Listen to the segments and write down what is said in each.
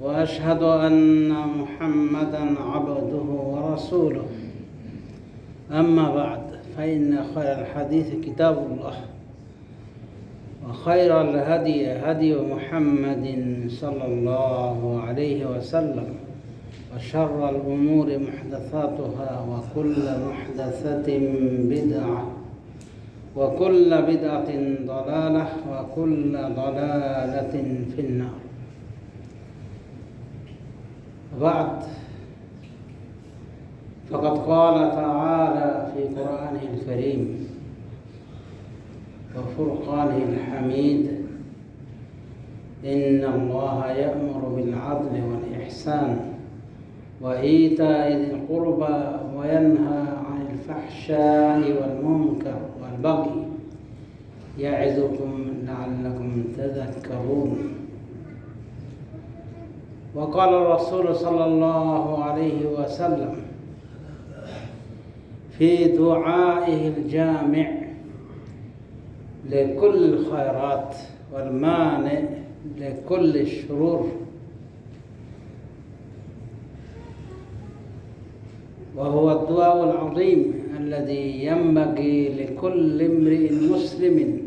وأشهد أن محمدا عبده ورسوله. أما بعد فإن خير الحديث كتاب الله وخير الهدي هدي محمد صلى الله عليه وسلم وشر الأمور محدثاتها وكل محدثة بدعة وكل بدعة ضلالة وكل ضلالة في النار. بعد. فقد قال تعالى في قرآنه الكريم وفرقانه الحميد إن الله يأمر بالعدل والإحسان وإيتاء ذي القربى وينهى عن الفحشاء والمنكر والبغي يعظكم لعلكم تذكرون. وقال الرسول صلى الله عليه وسلم في دعائه الجامع لكل الخيرات والمانع لكل الشرور. وهو الدعاء العظيم الذي ينبغي لكل امرئ مسلم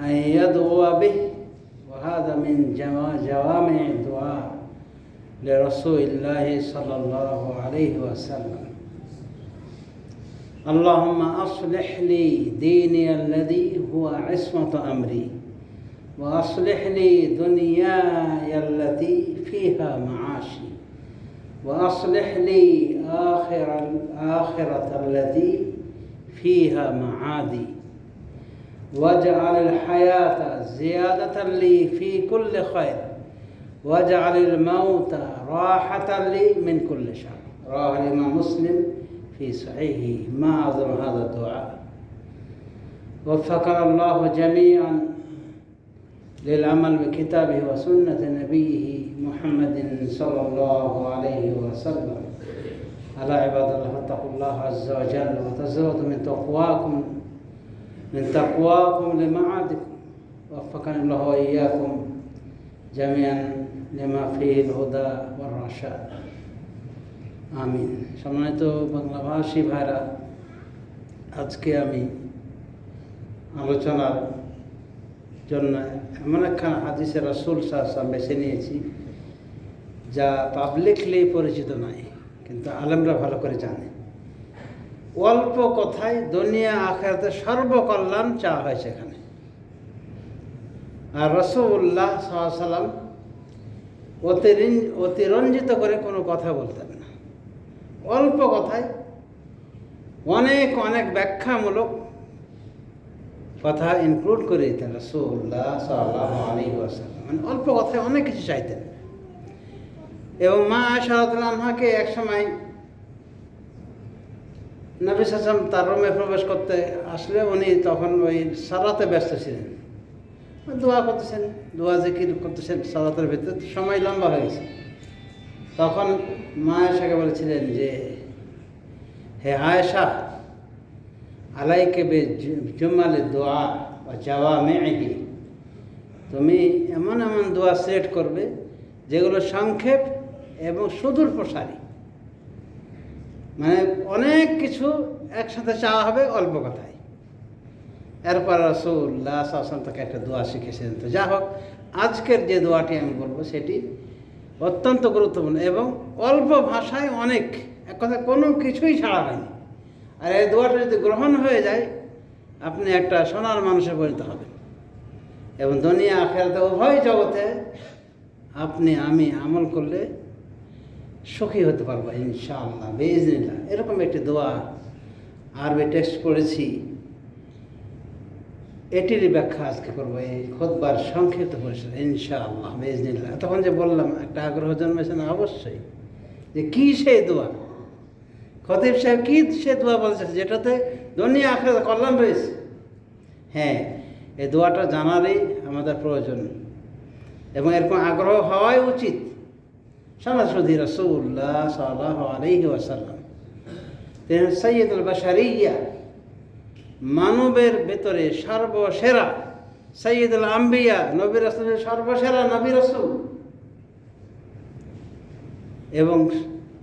أن يدعو به وهذا من جوامع الدعاء. لرسول الله صلى الله عليه وسلم. اللهم أصلح لي ديني الذي هو عصمة أمري وأصلح لي دنياي التي فيها معاشي وأصلح لي آخر الآخرة التي فيها معادي واجعل الحياة زيادة لي في كل خير. واجعل الموت راحة لي من كل شر. رواه الإمام مسلم في صحيحه. ما أعظم هذا الدعاء. وفقنا الله جميعا للعمل بكتابه وسنة نبيه محمد صلى الله عليه وسلم. على عباد الله فاتقوا الله عز وجل وتزودوا من تقواكم من تقواكم لمعادكم. وفقني الله وإياكم. জামিয়ান লেমা হুদা হোদা ওর রাশা আমিন। সম্মানিত বাংলাভাষী ভাইরা, আজকে আমি আলোচনার জন্য এমন একখান হাদিসের রসুল সাহসাম বেছে নিয়েছি, যা পাবলিকলি পরিচিত নয় কিন্তু আলেমরা ভালো করে জানে। অল্প কথায় দুনিয়া আখেরাতে সর্বকল্যাণ চা হয় সেখানে। আর রসুল্লাহ সাল্লাম অতিরঞ্জিত করে কোনো কথা বলতেন না। অল্প কথায় অনেক অনেক ব্যাখ্যামূলক কথা ইনক্লুড করে দিতেন রসুল্লাহ সাল্লাহ আলী ওয়াসাল্লাম। মানে অল্প কথায় অনেক কিছু চাইতেন। এবং মা আশারদুল্লাহাকে এক সময় নবী তার রুমে প্রবেশ করতে আসলে উনি তখন ওই সালাতে ব্যস্ত ছিলেন। দোয়া করতেছেন। দোয়া যে জিকির করতেছেন সালাতের ভিতরে। সময় লম্বা হয়ে গেছে। তখন মা আয়সাকে বলেছিলেন যে, হে আয়েশা, আলাইকে বে জুমালে দোয়া বা যাওয়া মেহি তুমি এমন এমন দোয়া সেট করবে যেগুলো সংক্ষেপ এবং সুদূর প্রসারী। মানে অনেক কিছু একসাথে চাওয়া হবে অল্প কথায়। এরপর রসুল্লাহ আসলাম তাকে একটা দোয়া শিখেছিলেন তো যা হোক, আজকের যে দোয়াটি আমি বলব, সেটি অত্যন্ত গুরুত্বপূর্ণ এবং অল্প ভাষায় অনেক, এক কথা কোনো কিছুই ছাড়া হয়নি। আর এই দোয়াটা যদি গ্রহণ হয়ে যায়, আপনি একটা সোনার মানুষে পরিণত হবেন। এবং দুনিয়া আখেরাতে উভয় জগতে আপনি, আমি আমল করলে সুখী হতে পারব, ইনশাআল্লাহ বেজনিল্লাহ এরকম একটি দোয়া আরবি টেক্সট পড়েছি। এটিরই ব্যাখ্যা আজকে করব, এই খোদবার সংক্ষিপ্ত পরিষদ ইনশাআল্লাহ বেজনিল্লাহ তখন যে বললাম, একটা আগ্রহ জন্মেছে না? অবশ্যই। যে কী সেই দোয়া? খতিব সাহেব কী সে দোয়া বলছে যেটাতে দুনিয়া আখের কল্যাণ রয়েছে। হ্যাঁ এই দোয়াটা জানারই আমাদের প্রয়োজন। এবং এরকম আগ্রহ হওয়াই উচিত। সরাসরি রসুল্লাহ সাল্লাহ আলহি ওয়াসাল্লাম। তিনি সৈয়দুল বাসারিয়া মানবের ভেতরে সর্বসেরা সৈয়দুল আম্বিয়া নবী রসুলের সর্বসেরা নবী রসুল। এবং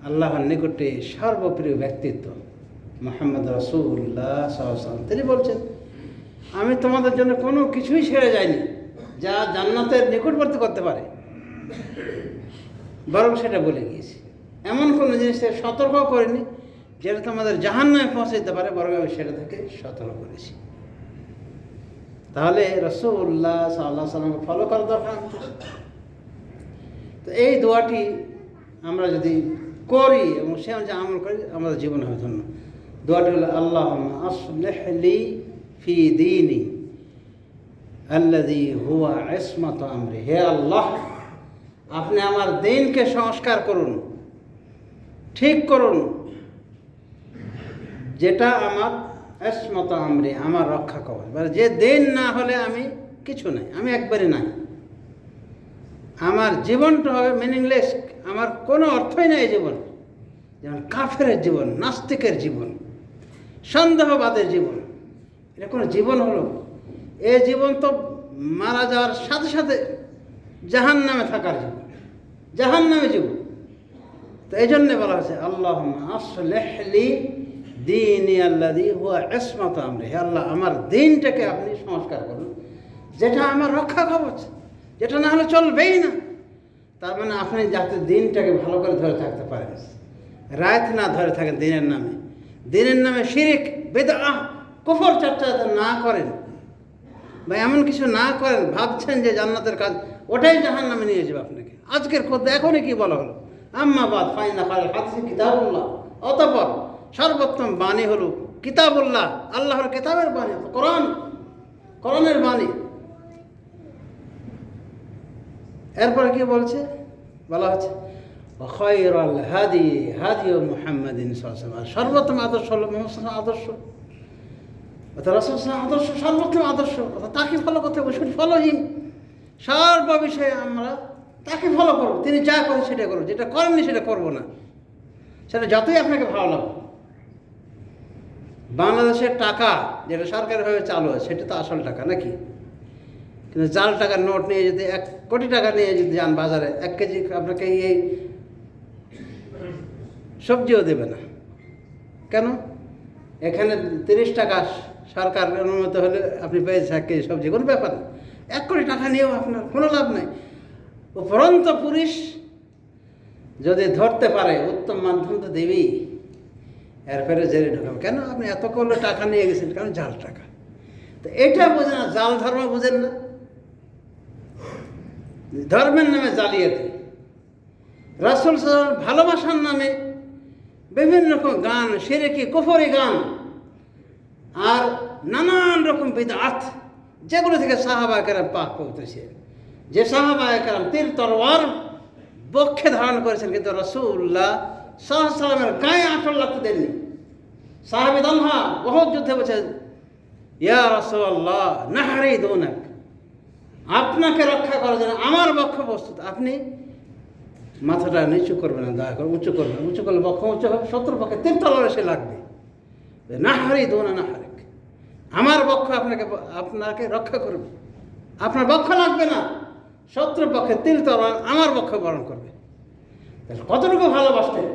আল্লাহর নিকটে সর্বপ্রিয় ব্যক্তিত্ব মোহাম্মদ রসুল্লাহ তিনি বলছেন, আমি তোমাদের জন্য কোনো কিছুই ছেড়ে যাইনি, যা জান্নাতের নিকটবর্তী করতে পারে। বরং সেটা বলে গিয়েছি। এমন কোনো জিনিস থেকে সতর্ক করিনি যেটা তোমাদের জাহান্নামে পৌঁছে দিতে পারে বরং আমি সেটা থেকে সতর্ক করেছি। তাহলে রসুল্লাহ সাল্লাহ সাল্লামকে ফলো করা দরকার। তো এই দোয়াটি আমরা যদি করি এবং সে অনুযায়ী আমল করি, আমাদের জীবন হবে ধন্য। দোয়াটি হলো আল্লাহ আসলেহলি ফি দিনী আল্লাদি হুয়া ইসমত আমরি। হে আল্লাহ, আপনি আমার দিনকে সংস্কার করুন, ঠিক করুন যেটা আমার এসমত আমরি, আমার রক্ষা কবচ মানে যে দিন না হলে আমি কিছু নাই, আমি একবারে নাই। আমার জীবনটা হবে মিনিংলেস আমার কোনো অর্থই নাই জীবন। যেমন কাফের জীবন, নাস্তিকের জীবন, সন্দেহবাদের জীবন, এটা কোনো জীবন হলো। এ জীবন তো মারা যাওয়ার সাথে সাথে জাহান নামে থাকার জীবন জাহান নামে জীবন। তো এই জন্যে বলা হয়েছে আল্লাহ আসলেহলি দিন আল্লাদি হুয়া এসমত আমরে। হে আল্লাহ, আমার দিনটাকে আপনি সংস্কার করুন। যেটা আমার রক্ষা কবচ, যেটা না হলে চলবেই না। তার মানে আপনি যাতে দিনটাকে ভালো করে ধরে থাকতে পারেন। রাত না ধরে থাকেন দিনের নামে। দিনের নামে শিরিক বেদা কুফর চর্চা না করেন, বা এমন কিছু না করেন, ভাবছেন যে জান্নাতের কাজ, ওটাই জাহান নামে নিয়ে যাবে আপনাকে। আজকের খোদ এখনই কি বলা হলো? আম্মাবাদ ফাইনা ফাইল হাদিসে কিতাবুল্লাহ। অতপর সর্বোত্তম বাণী হলো কিতাবুল্লাহ, আল্লাহর কিতাবের বাণী, কোরআন, কোরআনের বাণী। এরপরে কি বলছে? বলা হচ্ছে খয়রাল হাদি হাদি ও মুহাম্মাদিন সর্বোত্তম আদর্শ হলো মোহাম্মদ আদর্শ। অর্থাৎ রসুল আদর্শ সর্বোত্তম আদর্শ। অর্থাৎ তাকে ফলো করতে হবে, শুধু ফলো সর্ব বিষয়ে আমরা তাকে ফলো করব। তিনি যা করেন সেটা করব যেটা করেননি সেটা করব না। সেটা যতই আপনাকে ভালো লাগবে বাংলাদেশের টাকা যেটা সরকারিভাবে চালু হয়, সেটা তো আসল টাকা নাকি? কিন্তু জাল টাকার নোট নিয়ে যদি এক কোটি টাকা নিয়ে যদি যান বাজারে, এক কেজি আপনাকে এই সবজিও দেবে না। কেন? এখানে তিরিশ টাকা সরকার অনুমতি হলে আপনি পেয়েছেন এক কেজি সবজি, কোনো ব্যাপার না। এক কোটি টাকা নিয়েও আপনার কোনো লাভ নেই। উপরন্ত পুলিশ যদি ধরতে পারে, উত্তম মাধ্যম তো দেবেই। এরপরে জেলে ঢোকাবে কেন? আপনি এত করলে টাকা নিয়ে গেছেন, কেন জাল টাকা? তো এটা বোঝে না, জাল ধর্ম বোঝেন না। ধর্মের নামে জালিয়াতি। রাসুল সাল্লাম ভালোবাসার নামে বিভিন্ন রকম গান, সেরেকি, কুফরি গান, আর নানান রকম বিদাত, যেগুলো থেকে সাহাবা কেরাম পাক করতেছে যে সাহাবা কেরাম তীর তরোয়ার বক্ষে ধারণ করেছেন, কিন্তু রসুল্লাহ সাল্লামের গায়ে আঁচড় লাগতে দেননি সাহাবি দলহা বহুত যুদ্ধে বলছে ইয়া রসুল্লাহ নাহারি দৌনাক। আপনাকে রক্ষা করার জন্য আমার বক্ষ প্রস্তুত। আপনি মাথাটা নিচু করবে না, দয়া করে উঁচু করবেন। উঁচু করলে বক্ষ উঁচু হবে শত্রু পক্ষে তীর্থলরে সে লাগবে। না হারি দো না না হারেক আমার বক্ষ আপনাকে আপনাকে রক্ষা করবে। আপনার বক্ষ লাগবে না শত্রু পক্ষে তিল আমার বক্ষ বরণ করবে। কতটুকু ভালোবাসতেন?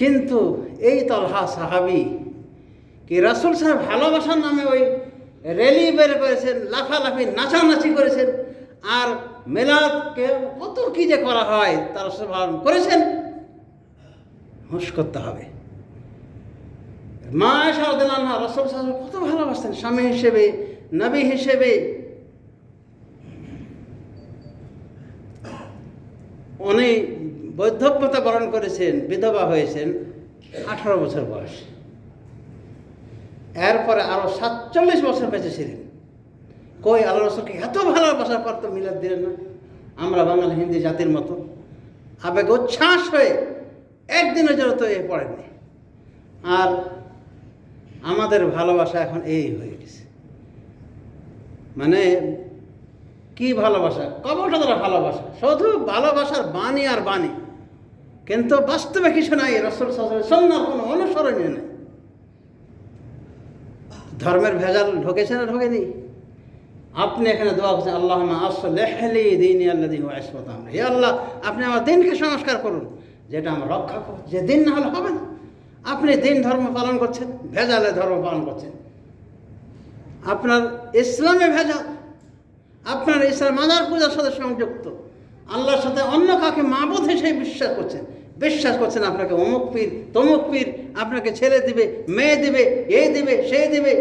কিন্তু এই তলহা সাহাবি কি রাসুল সাহেব ভালোবাসার নামে ওই র্যালি বের করেছেন, লাফালাফি, নাচানাচি করেছেন আর মেলাদকে কত কি যে করা হয় তার পালন করেছেন? হুঁশ করতে হবে। মা সারদিন আল্লাহ রসুল সাহেব কত ভালোবাসতেন, স্বামী হিসেবে, নবী হিসেবে। উনি বৈধব্যতা বরণ করেছেন, বিধবা হয়েছেন, আঠারো বছর বয়স। এরপরে আরও সাতচল্লিশ বছর বেঁচে ছিলেন। কই আল্লাহ রসুলকে এত ভালোবাসার পর তো মিলাদ দিলেন না? আমরা বাঙালি, হিন্দি জাতির মতো। আবেগ উচ্ছ্বাস হয়ে একদিনের জন্য তো এ পড়েননি। আর আমাদের ভালোবাসা এখন এই হয়ে গেছে। মানে কি ভালোবাসা? কবটা তারা ভালোবাসা। শুধু ভালোবাসার বাণী আর বাণী। কিন্তু বাস্তবে কিছু নাই, রসুল সন্ন্যার কোনো অনুসরণীয় নেই। ধর্মের ভেজাল ঢুকেছে না ঢোকেনি? আপনি এখানে দোয়া করছেন আল্লাহ আসলি দিন আল্লাহ দিন হে আল্লাহ, আপনি আমার দিনকে সংস্কার করুন, যেটা আমার রক্ষা করুন। যে দিন না হলে হবে না। আপনি দিন ধর্ম পালন করছেন, ভেজালে ধর্ম পালন করছেন। আপনার ইসলামে ভেজাল, আপনার ইসলাম মাজার পূজার সাথে সংযুক্ত। আল্লাহর সাথে অন্য কাকে মাবুদ হিসেবে বিশ্বাস করছেন। বিশ্বাস করছেন আপনাকে অমুক পীর, তমুক পীর, আপনাকে ছেলে দিবে, মেয়ে দিবে, এ দিবে, সে দিবে।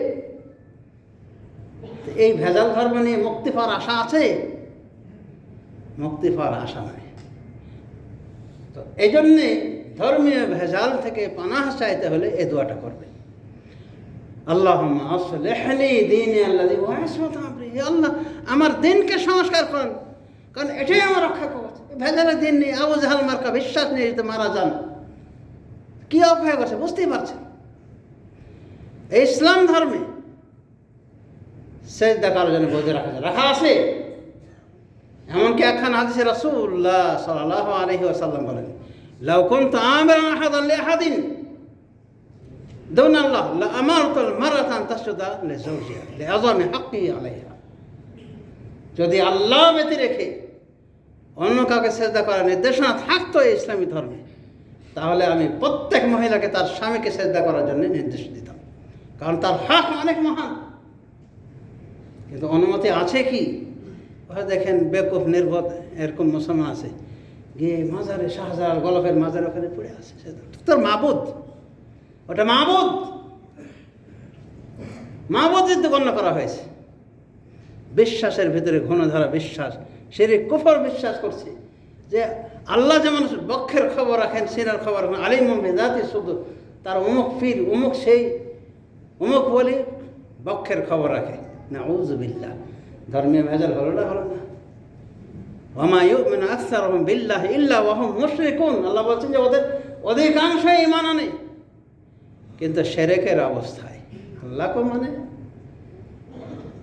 এই ভেজাল ধর্ম নিয়ে মুক্তি পাওয়ার আশা আছে? মুক্তি পাওয়ার আশা নাই। তো এই জন্যে ধর্মীয় ভেজাল থেকে পানাহ চাইতে হলে এ দোয়াটা করবেন। আল্লাহ আসলেহলি দিন আল্লাহ, আমার দিনকে সংস্কার করেন। কারণ এটাই আমার রক্ষা কবচ ভেজালের দিন নেই আবু জাহাল মার্কা বিশ্বাস নিয়ে যদি মারা যান কি অপয়া করছে বুঝতেই পারছেন এই ইসলাম ধর্মে শেষ দেখার জন্য বৈধ রাখা যায় রাখা আছে এমনকি একখান হাদিসে রাসূলুল্লাহ সাল্লাল্লাহু আলাইহি ওয়াসাল্লাম বলেন লাউ কুনতু আমিরান আহাদান লিআহাদিন دون الله لأمرت المرأة أن تسجد لزوجها لعظم حقه عليها যদি আল্লাহ ব্যতি রেখে অন্য কাউকে সেজদা করার নির্দেশনা থাকতো এই ইসলামী ধর্মে। তাহলে আমি প্রত্যেক মহিলাকে তার স্বামীকে সেজদা করার জন্য নির্দেশ দিতাম। কারণ তার হক অনেক মহান। কিন্তু অনুমতি আছে কি? দেখেন বেকুফ, নির্বোধ এরকম মুসলমান আছে। গিয়ে মাজারে শাহজালাল গলফের মাজার ওখানে পড়ে আছে। তোর মাবুদ? ওটা মাবুদ? মাবুদ গণ্য করা হয়েছে। বিশ্বাসের ভিতরে ঘনধারা বিশ্বাস। সেরে কুফর বিশ্বাস করছে যে আল্লাহ যেমন বক্ষের খবর রাখেন, সিনার খবর রাখেন, আলিম বেদাতি শুধু তার অমুক ফির, অমুক সেই, অমুক বলে বক্ষের খবর রাখে। না উজবিল্লা ধর্মীয় ভেজাল হলো না হলো না। ওমা ইউমিনু আকসারুহুম বিল্লাহ ইল্লা ওয়া হুম মুশরিকুন। আল্লাহ বলছেন যে ওদের অধিকাংশই ঈমান আনে। কিন্তু সেরেকের অবস্থায় আল্লাহকে মানে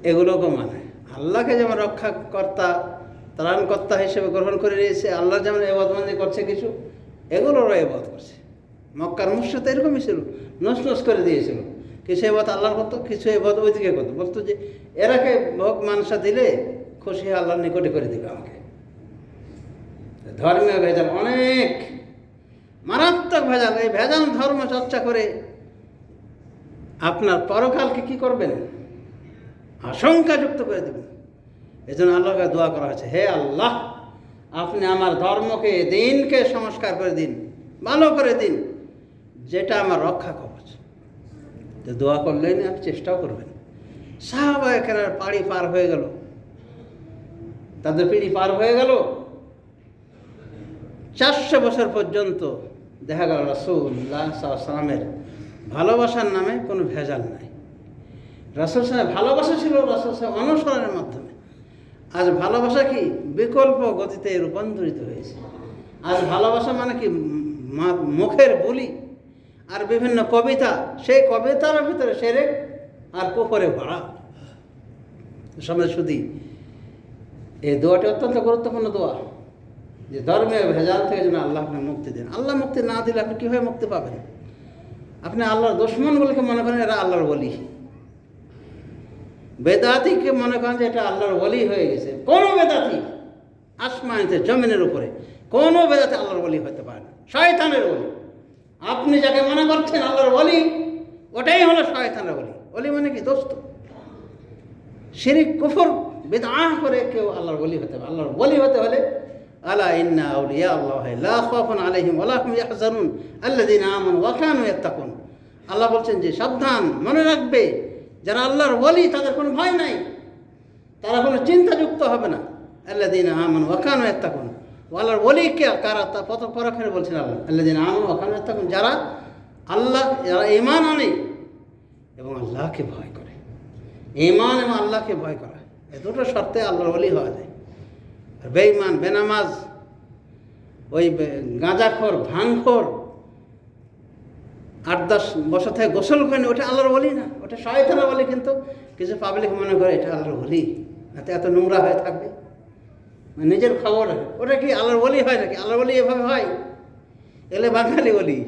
এগুলোকে মানে। আল্লাহকে যেমন রক্ষাকর্তা ত্রাণকর্তা হিসেবে গ্রহণ করে নিয়েছে, আল্লাহ যেমন এবাদবন্দি করছে কিছু এগুলো এগুলোরও এবাদ করছে। মক্কার মুর্শিদ তো এরকমই ছিল নস নস করে দিয়েছিল। কিছু এবাদ আল্লাহর করতো, কিছু এবাদ ওইদিকে করতো। বলতো যে, এরাকে ভোগ মানসা দিলে খুশি আল্লাহর নিকটে করে দিবে আমাকে। ধর্মীয় ভেজাল অনেক। মারাত্মক ভেজাল, এই ভেজাল ধর্ম চর্চা করে আপনার পরকালকে কি করবেন? আশঙ্কাযুক্ত করে দেবেন। এই জন্য আল্লাহকে দোয়া করা হয়েছে, হে আল্লাহ, আপনি আমার ধর্মকে, দিনকে সংস্কার করে দিন, ভালো করে দিন, যেটা আমার রক্ষা কবচ। তো দোয়া করলেন আপনি চেষ্টাও করবেন। সাহাবাহিকের পাড়ি পার হয়ে গেল। তাদের পিড়ি পার হয়ে গেল। চারশো বছর পর্যন্ত দেখা গেল রাসুল্লাহ সাল্লামের ভালোবাসার নামে কোনো ভেজাল নাই। রাসুল সাহেব ভালোবাসা ছিল, রাসুল সাহেব অনুসরণের মাধ্যমে। আজ ভালোবাসা কি বিকল্প গতিতে রূপান্তরিত হয়েছে? আজ ভালোবাসা মানে কি মুখের বলি? আর বিভিন্ন কবিতা, সেই কবিতার ভিতরে সেরে আর কুফরে ভরা। সমাজ শুধু এই দোয়াটি অত্যন্ত গুরুত্বপূর্ণ দোয়া। যে ধর্মীয় ভেজাল থেকে যেন আল্লাহ আপনি মুক্তি দেন। আল্লাহ মুক্তি না দিলে আপনি কীভাবে মুক্তি পাবেন? আপনি আল্লাহর দুশ্মনগুলোকে মনে করেন? এরা আল্লাহর বলি। বেদাতিকে মনে করেন যে এটা আল্লাহর বলি হয়ে গেছে। কোনো বেদাতি আসমানিতে, জমিনের উপরে, কোনো বেদাতি আল্লাহর বলি হতে পারে না। শয়তানের বলি আপনি যাকে মনে করছেন আল্লাহর বলি ওটাই হলো শয়তানের বলি বলি মানে কি? দোস্ত। শিরিক, কুফর বিদআহ করে কেউ আল্লাহর বলি হতে পারে আল্লাহর বলি হতে হলে, আলা ইন্না আউলিয়া আল্লাহ লা খাফুন আলাইহিম ওয়া লা হুম ইয়াহজানুন। আল্লাযীনা আমানু ওয়া কানু আল্লাহ বলছেন যে সাবধান, মনে রাখবে। যারা আল্লাহর বলি তাদের কোনো ভয় নাই। তারা কোনো চিন্তাযুক্ত হবে না। আল্লাযীনা আমানু ওয়া কানু ইয়াত্তাকুন। ও আল্লাহর বলি কে? কারা? তা কত পরক্ষণে বলছেন আল্লাহ। আল্লাযীনা আমানু ওয়া কানু ইয়াত্তাকুন, যারা আল্লাহ, যারা ইমান আনে এবং আল্লাহকে ভয় করে। ইমান এবং আল্লাহকে ভয় করা, এ দুটো শর্তে আল্লাহর বলি হওয়া যায়। আর বেঈমান, বেনামাজ, ওই গাঁজাখোর, ভাঙখোর আট দশ বছর থেকে গোসল করেনি ওটা আল্লাহর বলি না, ওটা শয়তানা বলি কিন্তু। কিছু পাবলিক মনে করে এটা আল্লাহর বলি যাতে এত নোংরা হয়ে থাকবে। মানে নিজের খবর, ওটা কি আল্লাহর বলি হয় নাকি? আল্লাহর বলি এভাবে হয়? এলে বাঙালি বলি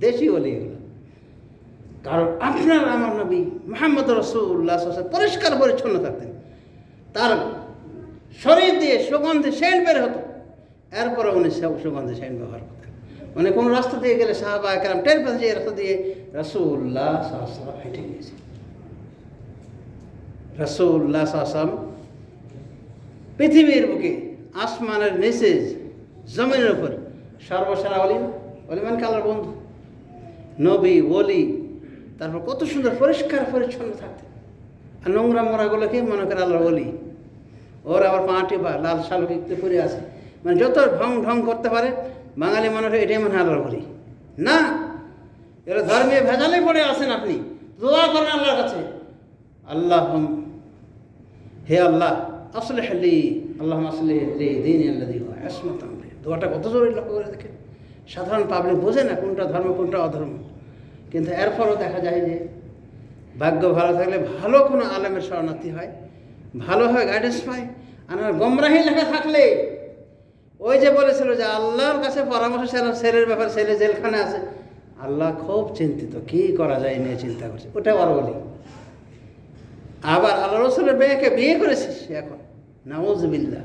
দেশি বলি এগুলো। কারণ আপনার আমার নবী মোহাম্মদ রসুল্লাহ পরিষ্কার পরিচ্ছন্ন থাকতেন। তার শরীর দিয়ে সুগন্ধে সেন্ট বের হতো। এরপরে উনি সুগন্ধে সেন্ট ব্যবহার করতেন। মানে কোনো রাস্তা দিয়ে গেলে সাহাবা একরাম টের পেতে যে রাস্তা দিয়ে রসুল্লাহ সাহসালাম হেঁটে গিয়েছে। রসুল্লাহ সাহসালাম পৃথিবীর বুকে আসমানের নিচে জমিনের উপর সর্বসারা অলিম অলি মানে কালার বন্ধু? নবী, ওলি, তারপর কত সুন্দর পরিষ্কার পরিচ্ছন্ন থাকতে। আর নোংরা মোড়াগুলোকে মনে করে আল্লাহ বলি ওর আবার পাঁটি বা লাল শালুক পরে আছে। মানে যত ঢং ঢং করতে পারে বাঙালি মনে হয় এটাই মনে হয় বলি। না, এরা ধর্মীয় ভেজালে পড়ে আছেন আপনি। দোয়া করেন আল্লাহর কাছে। আল্লাহ হে আল্লাহ আসলে হালি আল্লাহ আসলে হালি দিন দোয়াটা কত জরুরি লক্ষ্য করে দেখেন। সাধারণ পাবলিক বোঝে না কোনটা ধর্ম, কোনটা অধর্ম। কিন্তু এরপরও দেখা যায় যে, ভাগ্য ভালো থাকলে ভালো কোনো আলেমের শরণার্থী হয়, ভালো হয় গাইডেন্স পায়। আর গমরাহি লেখা থাকলে ওই যে বলেছিল যে আল্লাহর কাছে পরামর্শ ছিল ছেলের ব্যাপার, ছেলে জেলখানে আছে। আল্লাহ খুব চিন্তিত, কি করা যায় নিয়ে চিন্তা করছে। ওটা আবার বলি। আবার আল্লাহ রসুলের মেয়েকে বিয়ে করেছিস এখন। নাউজবিল্লা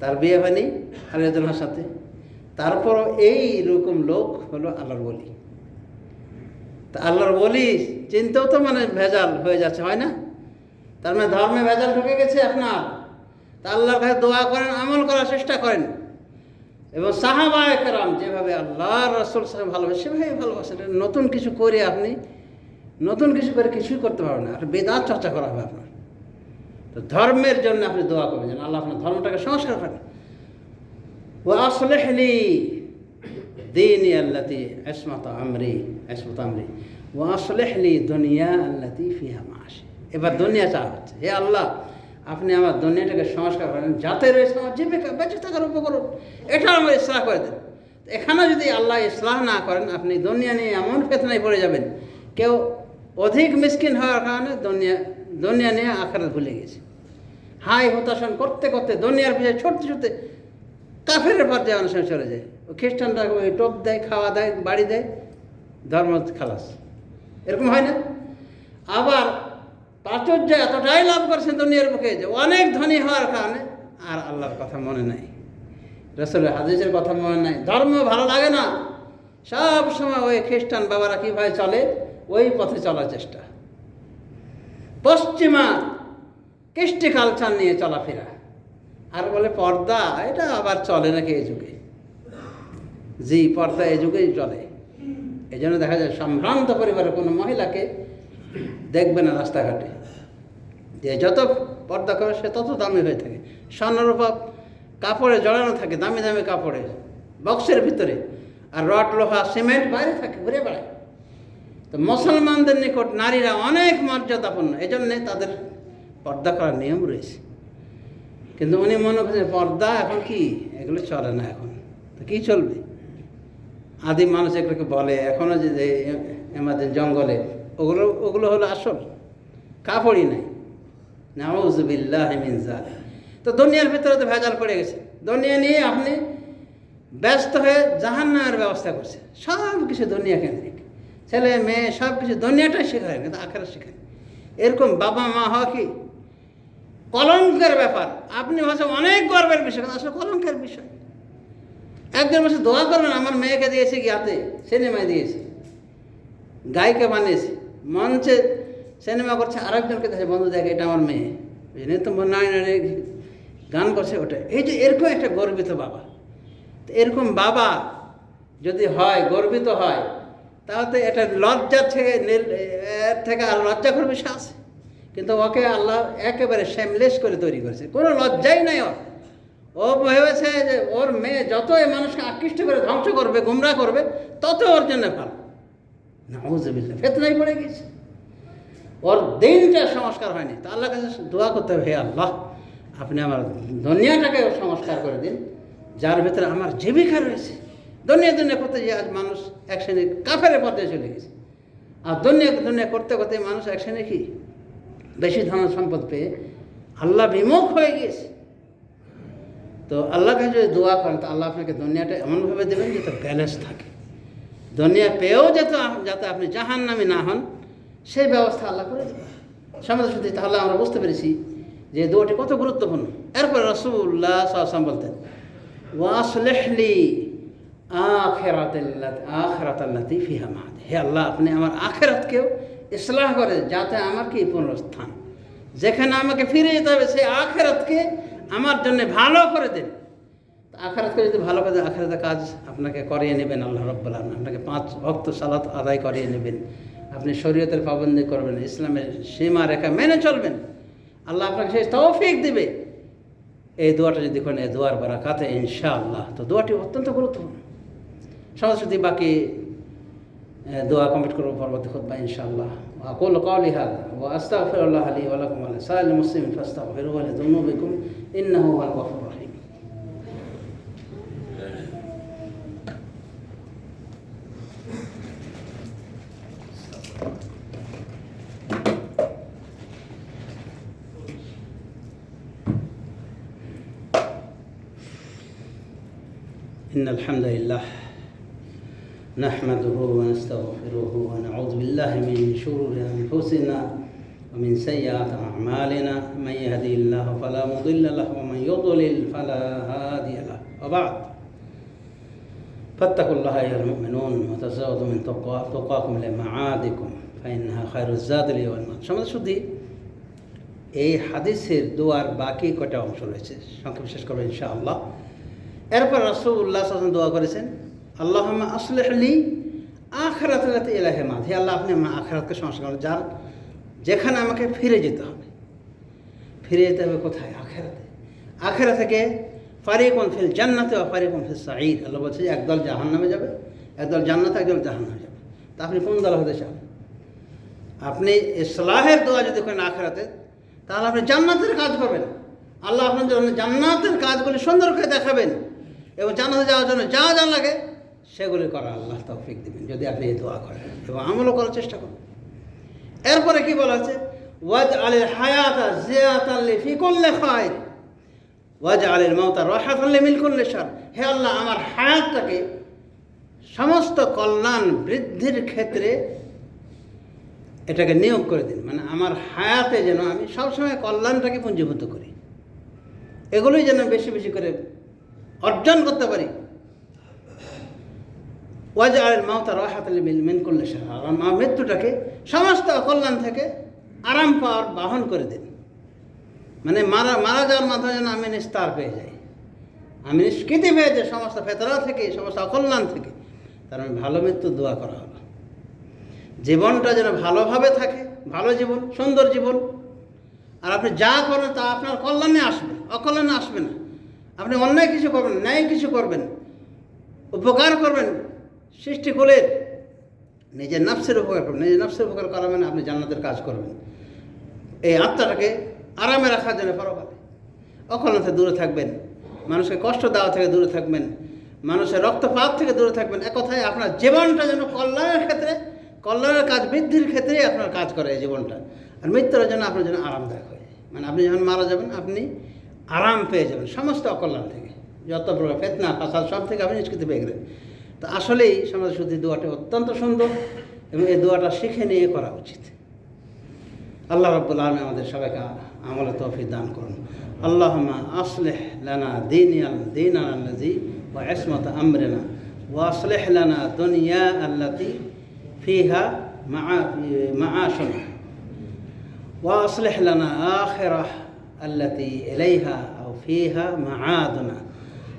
তার বিয়ে হয়নি আরেকজনের সাথে। তারপরও এই রকম লোক হলো আল্লাহর বলি। তা আল্লাহর বলি চিন্তাও তো মানে ভেজাল হয়ে যাচ্ছে, হয় না? তার মানে ধর্মে ভেজাল ঢুকে গেছে আপনার। তা আল্লাহর কাছে দোয়া করেন, আমল করার চেষ্টা করেন। এবং সাহাবা একরাম যেভাবে আল্লাহ রসুল সাহেব ভালোবাসে। সেভাবে ভালোবাসেন নতুন কিছু করে আপনি নতুন কিছু করে কিছুই করতে পারবেন না। আর বেদাত চর্চা করা হবে আপনার। তো ধর্মের জন্য আপনি দোয়া করবেন যেন আল্লাহ আপনার ধর্মটাকে সংস্কার করেন। ও আসলে হেলি দিন আল্লাতি এসমত আমরি এসমত আমরি। ও আসলে হেলি দুনিয়া আল্লাতি ফিহা মাস এবার দুনিয়া চাওয়া হচ্ছে। হে আল্লাহ আপনি আমার দুনিয়াটাকে সংস্কার করেন, যাতে রয়েছে আমার জীবিকা, বেঁচে থাকার উপকরণ। এটা আমার ইসলাহ করে দেন। এখানে যদি আল্লাহ ইসলাহ না করেন, আপনি দুনিয়া নিয়ে এমন ফেতনায় পড়ে যাবেন, কেউ অধিক মিসকিন হওয়ার কারণে দুনিয়া দুনিয়া নিয়ে আখারাত ভুলে গেছে। হাই হতাশন করতে করতে দুনিয়ার পিছিয়ে ছুটতে ছুটতে কাফের পর্যায়ে অনেক সময় চলে যায়। ও খ্রিস্টানরা ওই টোপ দেয়, খাওয়া দেয়, বাড়ি দেয় ধর্ম খালাস। এরকম হয় না? আবার প্রাচুর্য এতটাই লাভ করছেন দুনিয়ার বুকে যে অনেক ধনী হওয়ার কারণে আর আল্লাহর কথা মনে নাই। রসুল হাদিসের কথা মনে নাই। ধর্ম ভালো লাগে না। সব সময় ওই খ্রিস্টান বাবারা কীভাবে চলে? ওই পথে চলার চেষ্টা। পশ্চিমা কৃষ্টি কালচার নিয়ে চলাফেরা। আর বলে পর্দা, এটা আবার চলে নাকি এই যুগে? জি, পর্দা এই যুগেই চলে। এই জন্য দেখা যায় সম্ভ্রান্ত পরিবারের কোনো মহিলাকে দেখবে না রাস্তাঘাটে যে যত পর্দা করে সে তত দামি হয়ে থাকে স্বর্ণরূপা কাপড়ে জড়ানো থাকে দামি দামি কাপড়ে বক্সের ভিতরে আর রড লোহা সিমেন্ট বাইরে থাকে ঘুরে বেড়ায় তো মুসলমানদের নিকট নারীরা অনেক মর্যাদাপূর্ণ এই জন্যে তাদের পর্দা করার নিয়ম রয়েছে কিন্তু উনি মনে করছেন পর্দা এখন কি এগুলো চলে না এখন তো কী চলবে আদিম মানুষ এগুলোকে বলে এখনও যে আমাদের জঙ্গলে ওগুলো ওগুলো হলো আসল। কাপড়ই নাই। নাউজুবিল্লাহ মিন জালিম তো দুনিয়ার ভিতরে তো ভেজাল পড়ে গেছে। দুনিয়া নিয়ে আপনি ব্যস্ত হয়ে জাহান্নামের ব্যবস্থা করছে সব কিছু দুনিয়া কেন্দ্রিক। ছেলে, মেয়ে সব কিছু দুনিয়াটাই শেখায়, কিন্তু আখেরা শেখায় এরকম বাবা, মা হওয়া কি কলঙ্কের ব্যাপার। আপনি ভাবছেন অনেক গর্বের বিষয় আসলে কলঙ্কের বিষয়। একজন বসে দোয়া করবেন, আমার মেয়েকে দিয়েছে গিয়াতে সিনেমায় দিয়েছে। গায়িকা বানিয়েছে। মঞ্চে সিনেমা করছে আরেকজনকে দেখে বন্ধু দেখে, এটা আমার মেয়ে। বুঝলি তো নয় নয় গান করছে ওটা। এই যে এরকম একটা গর্বিত বাবা। তো এরকম বাবা যদি হয়, গর্বিত হয়, তাহলে এটা লজ্জা থেকে এর থেকে আর লজ্জা করবে সে আছে। কিন্তু ওকে আল্লাহ একেবারে শ্যামলেস করে তৈরি করেছে। কোনো লজ্জাই নাই ওর। ও ভেবেছে যে ওর মেয়ে যত এই মানুষকে আকৃষ্ট করে ধ্বংস করবে, গুমরা করবে তত ওর জন্য ভালো। নাউজবিল্লা ফেতনাই পড়ে গেছে। ওর দিনটা সংস্কার হয়নি। তো আল্লাহ কাছে দোয়া করতে হবে, হে আল্লাহ, আপনি আমার দুনিয়াটাকে সংস্কার করে দিন, যার ভেতরে আমার জীবিকা রয়েছে। দুনিয়া দুনিয়া করতে যে আজ মানুষ এক শ্রেণি কাফের পথে চলে গেছে। আর দুনিয়া দুনিয়া করতে করতে মানুষ এক শ্রেণি কি? বেশি ধন সম্পদ পেয়ে আল্লাহ বিমুখ হয়ে গিয়েছে। তো আল্লাহ কাছে যদি দোয়া করেন, তো আল্লাহ আপনাকে দুনিয়াটা এমনভাবে দেবেন যাতে ব্যালেন্স থাকে। দুনিয়া পেয়েও যাতে যাতে আপনি জাহান নামে না হন, সেই ব্যবস্থা আল্লাহ করে দেবেন। সমাজ শুধু তাহলে আমরা বুঝতে পেরেছি যে দোয়াটি কত গুরুত্বপূর্ণ। এরপর রসুল্লাহ সাল্লাম বলতেন ওয়াসলেহলি আখেরাত আখেরাতাল্লাতি ফিহা মাহাদ। হে আল্লাহ, আপনি আমার আখেরাতকেও ইসলাহ করে যাতে আমার কি পুনরস্থান যেখানে আমাকে ফিরে যেতে হবে, সেই আখেরাতকে আমার জন্য ভালো করে দেন। আখেরাতকে যদি ভালো করে দেন আখেরাতের কাজ আপনাকে করিয়ে নেবেন আল্লাহ রব্বুল আলম আপনাকে পাঁচ ভক্ত সালাত আদায় করিয়ে নেবেন আপনি শরীয়তের পাবন্দি করবেন ইসলামের সীমা রেখা মেনে চলবেন আল্লাহ আপনাকে সেই তৌফিক দিবে এই দোয়াটা যদি করেন এই দোয়ার বারাকাতে ইনশাআল্লাহ তো দোয়াটি অত্যন্ত গুরুত্বপূর্ণ সমাজ যদি বাকি দোয়া কমপ্লিট করবো পরবর্তী খুদ্া ইনশাআল্লাহ أقول قولي هذا وأستغفر الله لي ولكم ولسائر المسلمين فاستغفروه لذنوبكم إنه هو الغفور الحمد لله نحمده ونستغفره ونعوذ بالله من شرور أنفسنا ومن سيئات أعمالنا من يهدي الله فلا مضل له ومن يضلل فلا هادي له وبعد فاتقوا الله أيها المؤمنون وتزودوا من تقوى تقاكم لمعادكم فإنها خير الزاد لي والمال সমাজ শুদ্ধি এই হাদিসের দোয়ার বাকি কটা অংশ রয়েছে সংক্ষেপ শেষ করবো ইনশাআল্লাহ এরপর রাসূলুল্লাহ সাল্লাল্লাহু দোয়া করেছেন আল্লাহ আসলেহলি আখরাত এলাহে মাঝ হে আল্লাহ, আপনি আমার আখরাতকে সংস্কার যার যেখানে আমাকে ফিরে যেতে হবে। ফিরে যেতে হবে কোথায়? আখেরাতে। আখেরা থেকে ফারিকুন ফিল জান্নাতে বা ফারিকুন ফিল সাঈদ। আল্লাহ বলছে, একদল জাহান নামে যাবে, একদল জান্নাতে, একদল জাহান নামে যাবে। তা আপনি কোন দল হতে চান? আপনি ইসলাহের দোয়া যদি করেন আখেরাতে, তাহলে আপনি জান্নাতের কাজ করবেন। আল্লাহ আপনার জন্য জান্নাতের কাজগুলি সুন্দর করে দেখাবেন। এবং জান্নাতে যাওয়ার জন্য যা যা লাগে, সেগুলি করা আল্লাহ তৌফিক দেবেন, যদি আপনি এই দোয়া করেন এবং আমলও করার চেষ্টা করুন। এরপরে কি বলা আছে? ওয়াজ আলের হায়াতা জিয়াত আল্লি ফি করলে খায় ওয়াজ আলের মমতা রহাত আল্লি মিল করলে সার হে আল্লাহ, আমার হায়াতটাকে সমস্ত কল্যাণ বৃদ্ধির ক্ষেত্রে এটাকে নিয়োগ করে দিন। মানে আমার হায়াতে যেন আমি সবসময় কল্যাণটাকে পুঞ্জীভূত করি। এগুলোই যেন বেশি বেশি করে অর্জন করতে পারি। ওয়াজ মাওতা রাহাত মেন করলে আমার মৃত্যুটাকে সমস্ত অকল্যাণ থেকে আরাম পাওয়ার বাহন করে দিন। মানে মারা মারা যাওয়ার মাধ্যমে যেন আমি নিস্তার পেয়ে যাই। আমি নিষ্কৃতি পেয়ে যাই সমস্ত ফেতরা থেকে, সমস্ত অকল্যাণ থেকে, তার আমি ভালো মৃত্যু দোয়া করা হলো। জীবনটা যেন ভালোভাবে থাকে, ভালো জীবন, সুন্দর জীবন। আর আপনি যা করেন তা আপনার কল্যাণে আসবে, অকল্যাণে আসবে না। আপনি অন্যায় কিছু করবেন, ন্যায় কিছু করবেন, উপকার করবেন, সৃষ্টি সৃষ্টিকুলের নিজের নফসের উপকার করবেন। নিজের নফসের উপকার করা মানে আপনি জান্নাতের কাজ করবেন। এই আত্মাটাকে আরামে রাখার জন্য পরকালে অকল্যাণ থেকে দূরে থাকবেন। মানুষকে কষ্ট দেওয়া থেকে দূরে থাকবেন। মানুষের রক্তপাত থেকে দূরে থাকবেন। এক কথায় আপনার জীবনটা যেন কল্যাণের ক্ষেত্রে, কল্যাণের কাজ, বৃদ্ধির ক্ষেত্রেই আপনার কাজ করে এই জীবনটা। আর মৃত্যুর জন্য আপনার জন্য আরামদায়ক হয় মানে আপনি যখন মারা যাবেন, আপনি আরাম পেয়ে যাবেন সমস্ত অকল্যাণ থেকে যত প্রকার ফেতনা ফাসাদ সব থেকে আপনি নিষ্কৃতি পেয়ে গেলেন তো আসলেই সমাজ শুদ্ধি দোয়াটি অত্যন্ত সুন্দর এবং এই দোয়াটা শিখে নিয়ে করা উচিত আল্লাহ রব্বুল আলমী আমাদের সবাইকে আমলে তৌফিক দান করুন আল্লাহ আসলেহ লানা দিন আল দিন আল্লাজি ওয়া ইসমত আমরেনা ওয়া আসলেহ লানা দুনিয়া আল্লাতি ফিহা معاشنا وأصلح لنا آخرة التي إليها أو فيها معادنا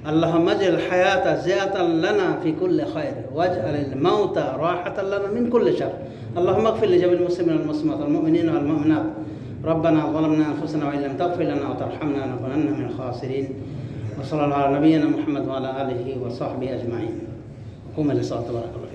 اللهم اجعل الحياة زيادة لنا في كل خير واجعل الموت راحة لنا من كل شر. اللهم اغفر لجميع المسلمين والمسلمات والمؤمنين والمؤمنات. ربنا ظلمنا أنفسنا وإن لم تغفر لنا وترحمنا لنكونن من الخاسرين. وصلى الله على نبينا محمد وعلى آله وصحبه أجمعين. قوم للصلاة بارك الله.